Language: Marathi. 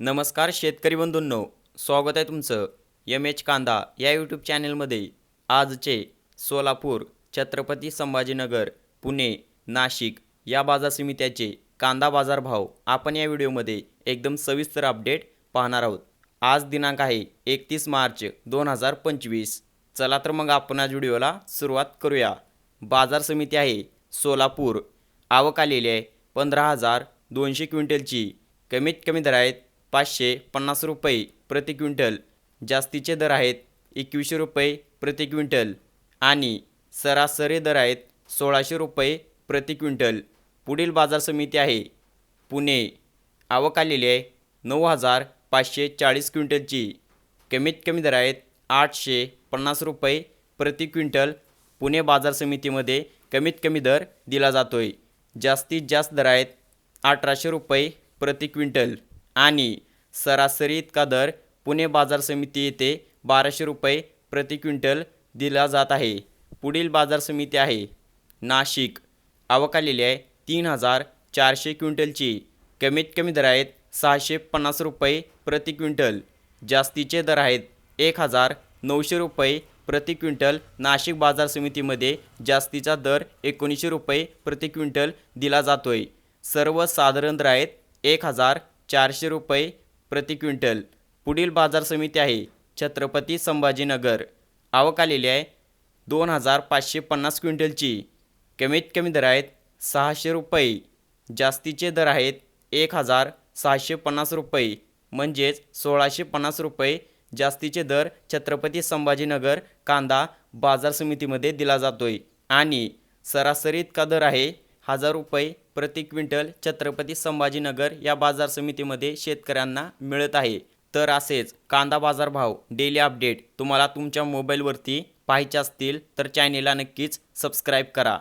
नमस्कार शेतकरी बंधूंनो स्वागत आहे तुमचं एम एच कांदा या यूट्यूब चॅनेलमध्ये आजचे सोलापूर छत्रपती संभाजीनगर पुणे नाशिक या बाजार समित्याचे कांदा बाजार भाव आपण या व्हिडिओमध्ये एकदम सविस्तर अपडेट पाहणार आहोत. आज दिनांक आहे एकतीस मार्च दोन हजार पंचवीस. चला तर मग आपण आज व्हिडिओला सुरुवात करूया. बाजार समिती आहे सोलापूर. आवक आलेली आहे पंधरा हजार दोनशे क्विंटलची. कमीत कमी दर आहेत पाचशे पन्नास रुपये प्रति क्विंटल. जास्तीचे दर आहेत एकवीसशे रुपये प्रति क्विंटल आणि सरासरी दर आहेत सोळाशे रुपये प्रति क्विंटल. पुढील बाजार समिती आहे. पुणे. आवक आलेली आहे नऊ हजार पाचशे चाळीस क्विंटलची. कमीत कमी दर आहेत आठशे पन्नास रुपये प्रति क्विंटल. पुणे बाजार समितीमध्ये कमीत कमी दर दिला जातोय. जास्तीत जास्त दर आहेत अठराशे रुपये प्रति क्विंटल आणि सरासरी इतका दर पुणे बाजार समिती येथे बाराशे रुपये प्रति क्विंटल दिला जात आहे. पुढील बाजार समिती आहे. नाशिक. आवक आलेली आहे तीन हजार चारशे क्विंटलची. कमीत कमी दर आहेत सहाशे पन्नास रुपये प्रति क्विंटल. जास्तीचे दर आहेत एक हजार नऊशे रुपये प्रति क्विंटल. नाशिक बाजार समितीमध्ये जास्तीचा दर एकोणीसशे रुपये प्रति क्विंटल दिला जातोय. सर्वसाधारण दर आहेत एक हजार चारशे रुपये प्रति क्विंटल. पुढील बाजार समिती आहे छत्रपती संभाजीनगर. आवक आलेली आहे दोन हजार पाचशे पन्नास क्विंटलची. कमीत कमी दर आहेत सहाशे रुपये. जास्तीचे दर आहेत एक हजार सहाशे पन्नास रुपये. म्हणजेच सोळाशे पन्नास रुपये जास्तीचे दर छत्रपती संभाजीनगर कांदा बाजार समितीमध्ये दिला जातोय. आणि सरासरी इतका दर आहे हजार रुपये प्रति क्विंटल छत्रपती संभाजीनगर या बाजार समितीमध्ये शेतकऱ्यांना मिळत आहे. तर असेच कांदा बाजारभाव डेली अपडेट तुम्हाला तुमच्या मोबाईलवरती पाहायचे असतील तर चॅनेलला नक्कीच सबस्क्राईब करा.